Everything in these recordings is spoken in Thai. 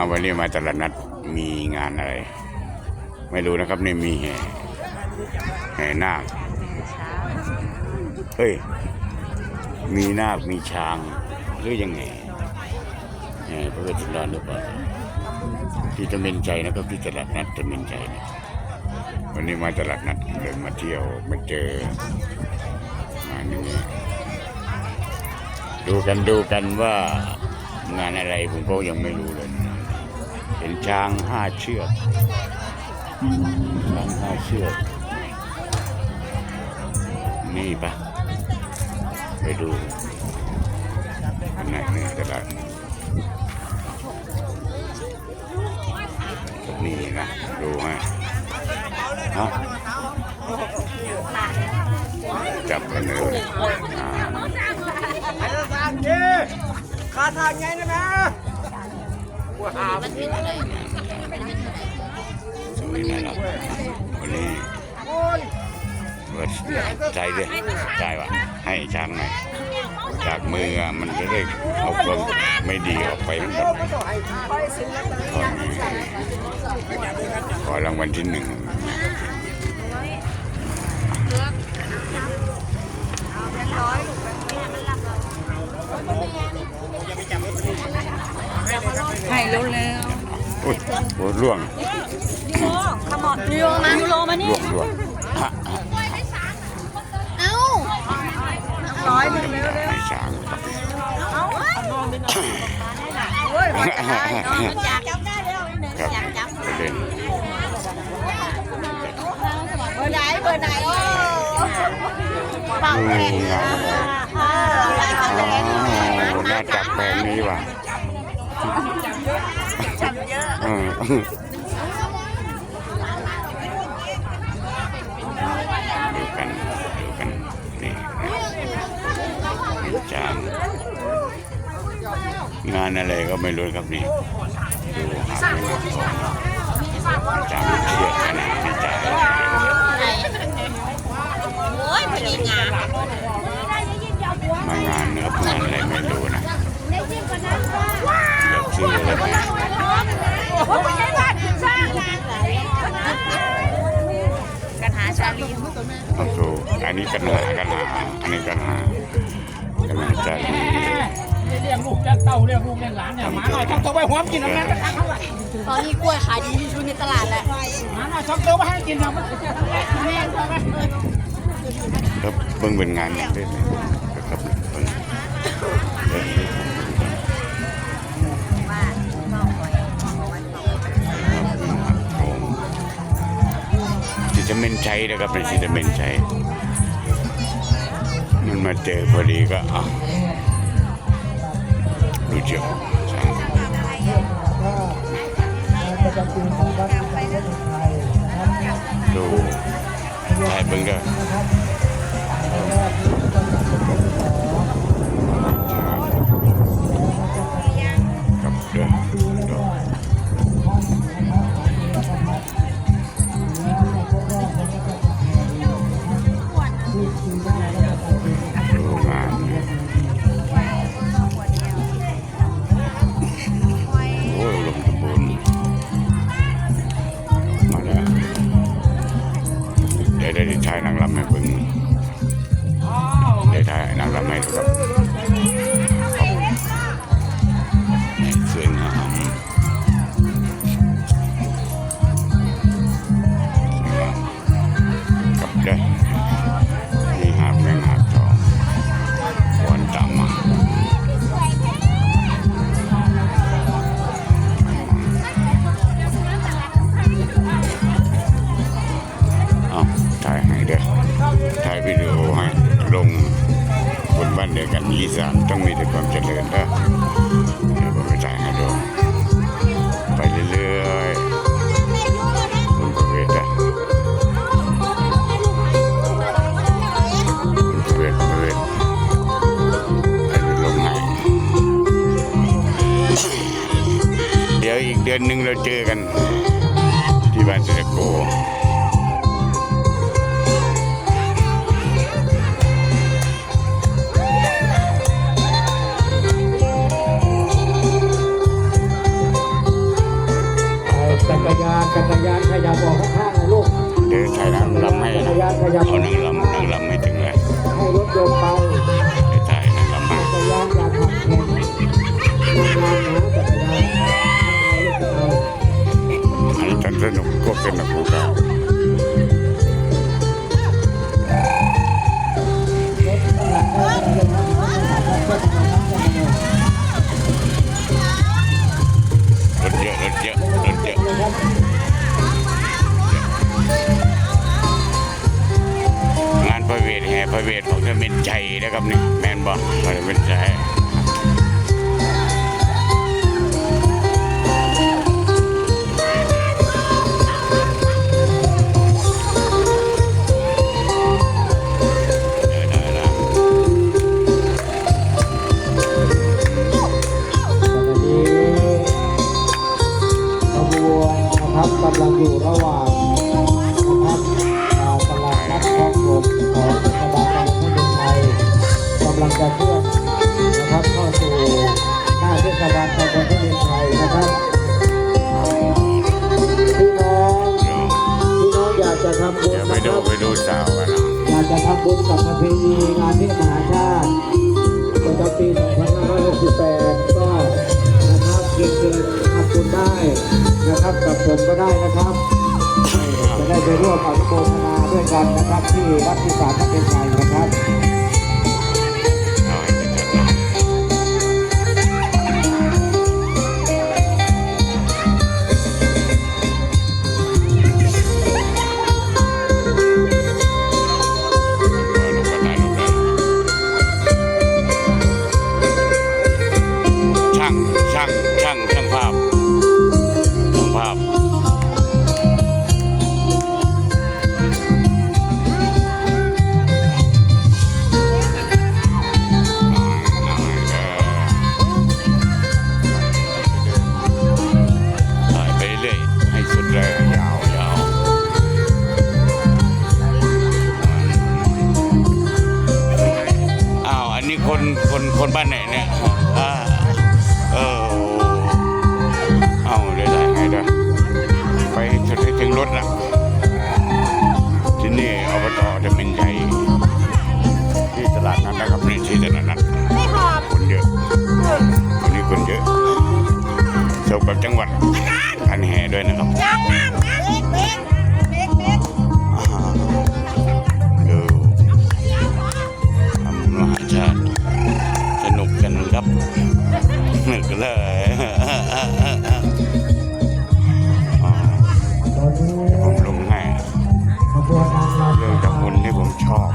เอาวันนี้มาตลาดนัดมีงานอะไร ไม่รู้นะครับนี่มีแห่แห่นาคเฮ้ยมีนาคมีช้างหรือยังไงแห่พระพุทธราชหรือเปล่าที่ตะเมนใจนะครับที่ตลาดนัดตะเมนใจนะวันนี้มาตลาดนัดเลยมาเที่ยวมาเจองานนี้ดูกันดูกันว่างานอะไรผมก็ยังไม่รู้เลย เป็นช้างห้าเชือกช้างห้าเชือก นี่ปะไปดูอันไหนนี่ตลาดนี่นะ ดูให้ฮะจับกันเลยอ่าไอ้ทางนี้ขาทางไงนะแม่ ว่าหาสวยนะครับวันนี้คุณเปิดใจด้วยใจวะให้ช้างหน่อยจากมือมันจะได้เอาความไม่ดีออกไปทั้งหมดไม่ต้องให้ไปสิแล้วตอนนี้ขอรางวัลที่หนึ่งนะครับ ให้เร็วอุ้ยโอ้ล่วงๆยูโรขมอดยูโรมายูโรมานี่ล่วงล่วงฮะฮะเอ้าร้อยหนึ่งแล้วให้ช้างครับเฮ้ยอยากจับได้แล้วครับอยากจับประเด็นเบอร์ไหนเบอร์ไหนโอ้เป่าโอ้แข่งงานอะไรอ๋อน่าจับแปลงนี้ว่ะ จับเยอะเออดูกันดูกันนี่นะจานงานอะไรก็ไม่รู้ครับนี่ดูหาดูของจำเชือกขนาดนี้จ่ายโอ้ยพญิงามมางานเนะครับงานอะไรไม่รู้นะ เลือกซื้อเลยไหมกันหาชาลีต้องดูอันนี้กันหากันหาอันนี้กันหากันหาจารีเรียกลูกจะเต่าเรียกลูกเรียกหลานเนี่ยหมาหน่อยทำตัวไปหัวกินน้ำนั้นก็งตอนนี้กล้วยขายดีที่สุดในตลาดแหละหมาหน่อยทำตัวไปให้กินทำมันแม่ทำไมแล้วเบิ่งเป็นงานอย่างเด่นเลย ช้นะครับเป็นจิตเมนใช้มันมาเจอพอดีก็อะดูเจียวช่างดูใช่เบิ่งก็ายนางรำให้เบิ่ง ดือนหนึ่งเราเจอกัน ที่บ้านเสดโกจักรยานจักรยานขยับออกข้างๆนะลูกเดี๋ยวถ่ายนางลำให้นะเขานางลำนางลำไม่ถึงเลยให้รถโยนไปเดี๋ยวถ่ายนางลำมาจักรยานอยาขับแข่งานนะจักรยาน ให้กันสนุกก็สนุกของเรารถเยอะรถเยอะรถเยอะงานพระเวทแห่พระเวทของเธอเป็นใจนะครับนี่แมนบอกเธอเป็นใจ บุญกับประเพณีงานเทศมหาชาติประจำปี 2568 ก็นะครับเกิดเกิบุญได้นะครับกับผมก็ได้นะครับจะได้ไปร่วมอนุโมทนาด้วยกันนะครับที่วัดที่สามเป็นไทยนะครับ สมกับจังหวัดพันแห่ด้วยนะครับดูทำมหาชาติสนุกกันครับหนึกเลยผมลงแห่เรื่องจากคนที่ผมชอบ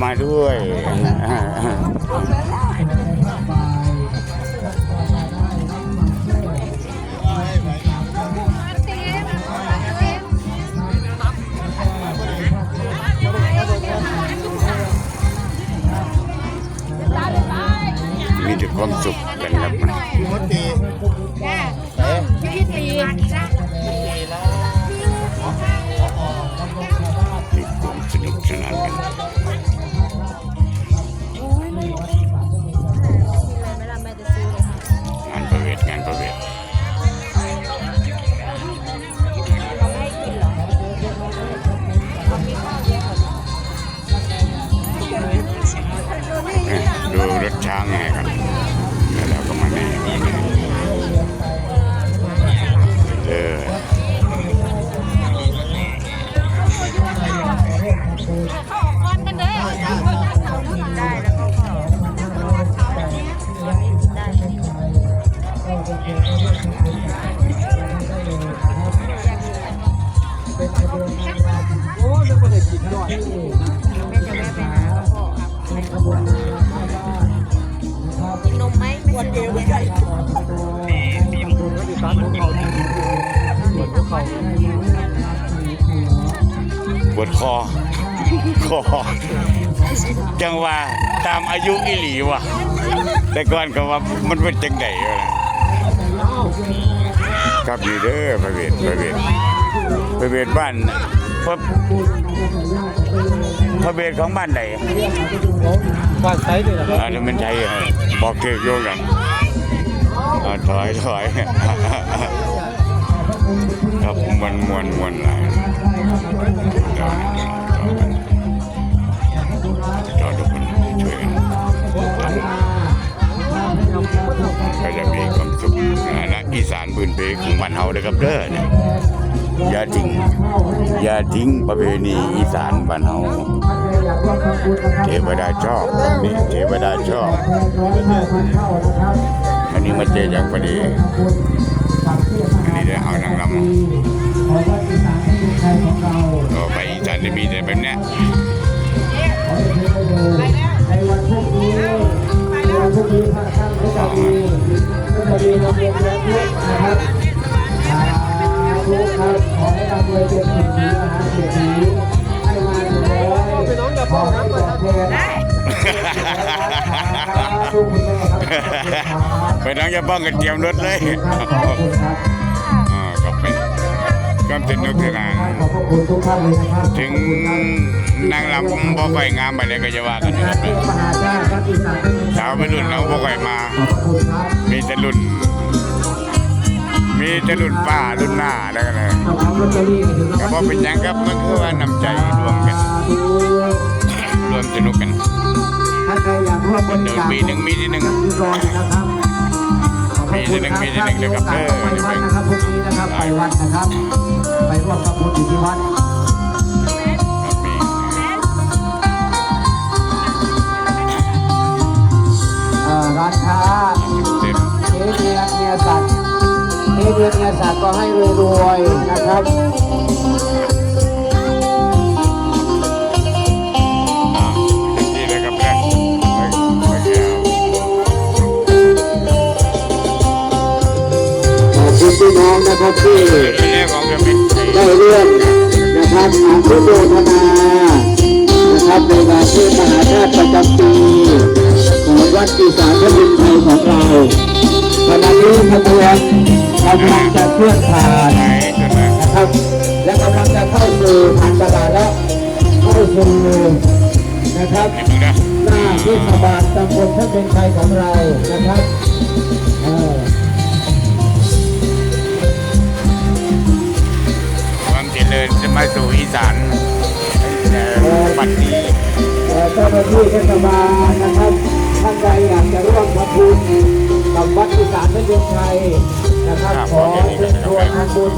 my little นเดีวไม่ใช่สีมันสีมันเขาปวดเขาปวดคอคอจังว่าตามอายุอิหลีว่ะ แต่ก่อนก็ว่ามันเป็นจังไงวะครับดีเด้อพระเวทพระเวทพระเวทบ้านปุ๊บ ระเวทของบ้านใดบ้านไซด์นี่แหละอ่านี่มันใช่บอกเกิดโยงกันถอยถอยครับมวนมวนมวนหลายจอจอทุกคนช่วยกันก็จะมีความสุขนะนะอีสานบืนเพของบ้านเฮาเด้อครับเด้อเนี่ยอย่าทิ้งอย่าทิ้งประเพณีอีสานบ้านเฮา เทวดาชอบนี่เทวดาชอบ อันนี้มาเจอจากพอดี อันนี้ได้เอานางรำต่อไปอีสานจะมีแต่แบบเนี้ยในวันพรุ่งนี้ในวันพรุ่งนี้พระท่านก็จะมีก็จะมีโรงเรียนเลี้ยงลูกนะครับสาธุครับขอให้ร่ำรวยเป็นเศรษฐีมหาเศรษฐี ขอให้ตอบแทนทุกคุณแม่ครับไปนั่งจะบ้องกันเตรียมรถเลยขอบคุณครับอ่าก็เป็นก็สนุกสนานขอบพระคุณทุกท่านเลยนะครับถึงนางรำบ่ค่อยงามไปเลยก็จะว่ากันนะครับมหาชาติครับอีสานสาวไปรุ่นเราบ่ค่อยมาขอบคุณครับมีแต่รุ่นมีแต่รุ่นป้ารุ่นหน้าแล้วกันเลยเอาเอาลอตเตอรี่ถึงก็บ่เป็นหยังครับมันคือว่าน้ำใจรวมกัน รวมสนุกกันถ้าใครอยากร่วมบริจาคมีหนึ่งมีหนึ่งยืนรออยู่นะครับขอบพระคุณครับมีหนึ่งมีหนึ่งนะครับถ้ามีโอกาสไปวัดนะครับพรุ่งนี้นะครับไปวัดนะครับ ไปร่วมทำบุญอยู่ที่วัดครับมีเอ่อร้านค้าเต็มเอเดียเนียสัตว์เอเดียเนียสัตว์ก็ให้รวยๆนะครับ พี่น้องนะครับที่ได้เรื่องนะครับอนุโมทนานะครับในงานเทศมหาชาติประจำปีของวัดอีสานพระบุญไทยของเราขณะนี้ขบวนกำลังจะเคลื่อนผ่านนะครับ และกำลังจะเข้าสู่ผ่านตลาดแล้วเข้าสู่นะครับหน้าเทศบาลตำบลพระเป็นไทยของเรานะครับ ริญจะมาสู่อีสานเอ่อบัดนี้เอ่อเจ้าหน้าที่เทศบาลนะครับท่านใดอยากจะร่วมทำบุญกับวัดอีสานพระยงไทยนะครับขอเชิญชวนทำบุญ